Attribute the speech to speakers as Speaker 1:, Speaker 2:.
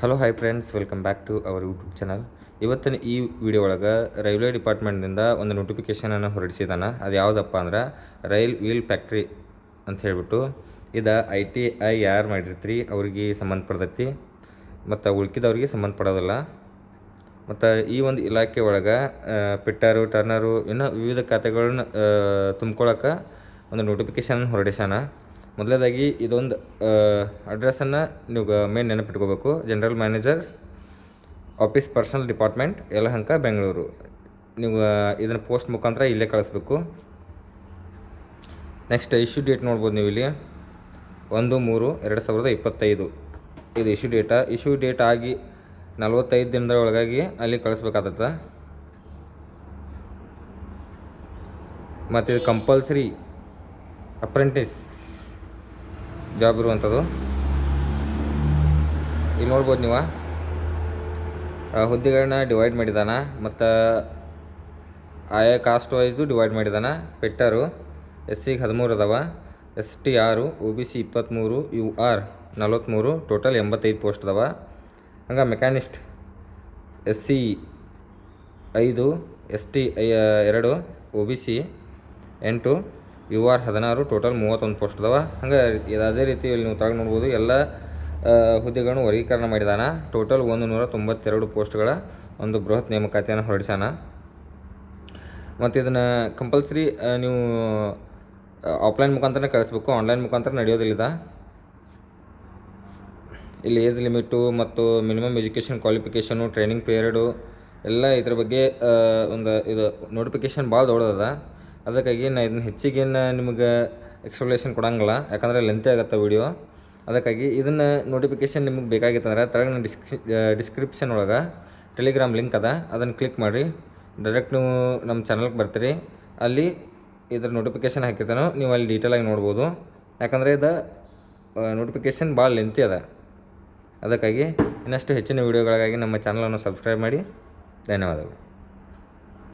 Speaker 1: Hello hi friends welcome back to our YouTube channel ಇವತ್ತಿನ ಈ video ಒಳಗೆ railway ಡಿಪಾರ್ಟ್ಮೆಂಟ್ನಿಂದ ಒಂದು ನೋಟಿಫಿಕೇಷನನ್ನು ಹೊರಡಿಸಿದಾನ. ಅದು ಯಾವುದಪ್ಪ ಅಂದ್ರೆ ರೈಲ್ ವೀಲ್ ಫ್ಯಾಕ್ಟ್ರಿ ಅಂತ ಹೇಳ್ಬಿಟ್ಟು. ಇದು ಐ ಟಿ ಐ ಯಾರು ಮಾಡಿರ್ತೀರಿ, ಅವ್ರಿಗೆ ಸಂಬಂಧಪಡ್ತೈತಿ. ಮತ್ತು ಉಳ್ಕಿದವ್ರಿಗೆ ಸಂಬಂಧಪಡೋದಿಲ್ಲ. ಮತ್ತು ಈ ಒಂದು ಇಲಾಖೆ ಒಳಗೆ ಪಿಟ್ಟರು ಟರ್ನರು ಇನ್ನೂ ವಿವಿಧ ಖಾತೆಗಳನ್ನ ತುಂಬ್ಕೊಳಕ್ಕೆ ಒಂದು ನೋಟಿಫಿಕೇಷನ್ ಹೊರಡಿಸ್ಯಾನ. ಮೊದಲನೇದಾಗಿ ಇದೊಂದು ಅಡ್ರೆಸ್ಸನ್ನು ನೀವು main ನೆನಪಿಟ್ಕೋಬೇಕು. General manager office personal department Yelahanka, Bengaluru. ನೀವು ಇದನ್ನು ಪೋಸ್ಟ್ ಮುಖಾಂತರ ಇಲ್ಲೇ ಕಳಿಸ್ಬೇಕು. ನೆಕ್ಸ್ಟ್ ಇಶ್ಯೂ ಡೇಟ್ ನೋಡ್ಬೋದು ನೀವು ಇಲ್ಲಿ. ಒಂದು, ಮೂರು, ಎರಡು ಸಾವಿರದ ಇಪ್ಪತ್ತೈದು. ಇದು ಇಶ್ಯೂ ಡೇಟಾ ಇಶ್ಯೂ ಡೇಟ್ ಆಗಿ ನಲ್ವತ್ತೈದು ದಿನದ ಒಳಗಾಗಿ ಅಲ್ಲಿ ಕಳಿಸ್ಬೇಕಾಗತ್ತ ಮತ್ತು ಇದು ಕಂಪಲ್ಸರಿ ಅಪ್ರೆಂಟಿಸ್ ಜಾಬ್ ಇರುವಂಥದ್ದು. ಇಲ್ಲಿ ನೋಡ್ಬೋದು ನೀವು. ಹುದ್ದೆಗಳನ್ನ ಡಿವೈಡ್ ಮಾಡಿದಾನ, ಮತ್ತು ಆಯಾ ಕಾಸ್ಟ್ ವೈಸು ಡಿವೈಡ್ ಮಾಡಿದಾನ. ಪೆಟ್ಟರು ಎಸ್ ಸಿಗೆ ಹದಿಮೂರು ಅದಾವ. ಎಸ್ ಟಿ ಆರು ಒ ಬಿ ಸಿ ಇಪ್ಪತ್ತ್ಮೂರು ಯು ಆರ್ ನಲ್ವತ್ತ್ಮೂರು ಟೋಟಲ್ ಎಂಬತ್ತೈದು ಪೋಸ್ಟ್ ಅದಾವ. ಹಂಗೆ ಮೆಕ್ಯಾನಿಸ್ಟ್ ಎಸ್ ಸಿ ಐದು ಎಸ್ ಟಿ ಎರಡು ಒ ಬಿ ಸಿ ಎಂಟು ಯು ಆರ್ ಹದಿನಾರು ಟೋಟಲ್ ಮೂವತ್ತೊಂದು ಪೋಸ್ಟ್ ಅದಾವ. ಹಂಗೆ ಅದೇ ರೀತಿ ಇಲ್ಲಿ ನೀವು ತಗೊಂಡು ನೋಡ್ಬೋದು, ಎಲ್ಲ ಹುದ್ದೆಗಳನ್ನು ವರ್ಗೀಕರಣ ಮಾಡಿದಾನ. ಟೋಟಲ್ ಒಂದು ನೂರ ತೊಂಬತ್ತೆರಡು ಪೋಸ್ಟ್ಗಳ ಒಂದು ಬೃಹತ್ ನೇಮಕಾತಿಯನ್ನು ಹೊರಡಿಸ್ಯಾನ. ಮತ್ತು ಇದನ್ನು ಕಂಪಲ್ಸರಿ ನೀವು ಆಫ್ಲೈನ್ ಮುಖಾಂತರ ಕಳಿಸ್ಬೇಕು. ಆನ್ಲೈನ್ ಮುಖಾಂತರ ನಡೆಯೋದಿಲ್ಲ ಇಲ್ಲಿ ಏಜ್ ಲಿಮಿಟು ಮತ್ತು minimum education qualification training period ಎಲ್ಲ ಇದ್ರ ಬಗ್ಗೆ ಒಂದು ಇದು ನೋಟಿಫಿಕೇಷನ್ ಭಾಳ ದೊಡ್ಡದದ. ಅದಕ್ಕಾಗಿ ನಾ ಇದನ್ನು ಹೆಚ್ಚಿಗೇನು ನಿಮಗೆ ಎಕ್ಸ್ಪ್ಲೇಷನ್ ಕೊಡಂಗಿಲ್ಲ, ಯಾಕಂದರೆ ಲೆಂತಿ ಆಗುತ್ತೆ ವೀಡಿಯೋ ಅದಕ್ಕಾಗಿ ಇದನ್ನು ನೋಟಿಫಿಕೇಷನ್ ನಿಮಗೆ ಬೇಕಾಗಿತ್ತಂದ್ರೆ ತಳಗ ನಾನು ಡಿಸ್ಕ್ರಿ ಡಿಸ್ಕ್ರಿಪ್ಷನ್ ಒಳಗೆ ಟೆಲಿಗ್ರಾಮ್ ಲಿಂಕ್ ಅದ, ಅದನ್ನು ಕ್ಲಿಕ್ ಮಾಡಿ ಡೈರೆಕ್ಟ್ ನೀವು ನಮ್ಮ ಚಾನಲ್ಗೆ ಬರ್ತೀರಿ. ಅಲ್ಲಿ ಇದ್ರ ನೋಟಿಫಿಕೇಷನ್ ಹಾಕಿರ್ತಾನೋ, ನೀವು ಅಲ್ಲಿ ಡೀಟೇಲಾಗಿ ನೋಡ್ಬೋದು. ಯಾಕಂದರೆ ಇದು ನೋಟಿಫಿಕೇಷನ್ ಭಾಳ ಲೆಂತಿ ಅದ. ಅದಕ್ಕಾಗಿ ಇನ್ನಷ್ಟು ಹೆಚ್ಚಿನ ವೀಡಿಯೋಗಳಿಗಾಗಿ ನಮ್ಮ ಚಾನಲನ್ನು ಸಬ್ಸ್ಕ್ರೈಬ್ ಮಾಡಿ. ಧನ್ಯವಾದಗಳು.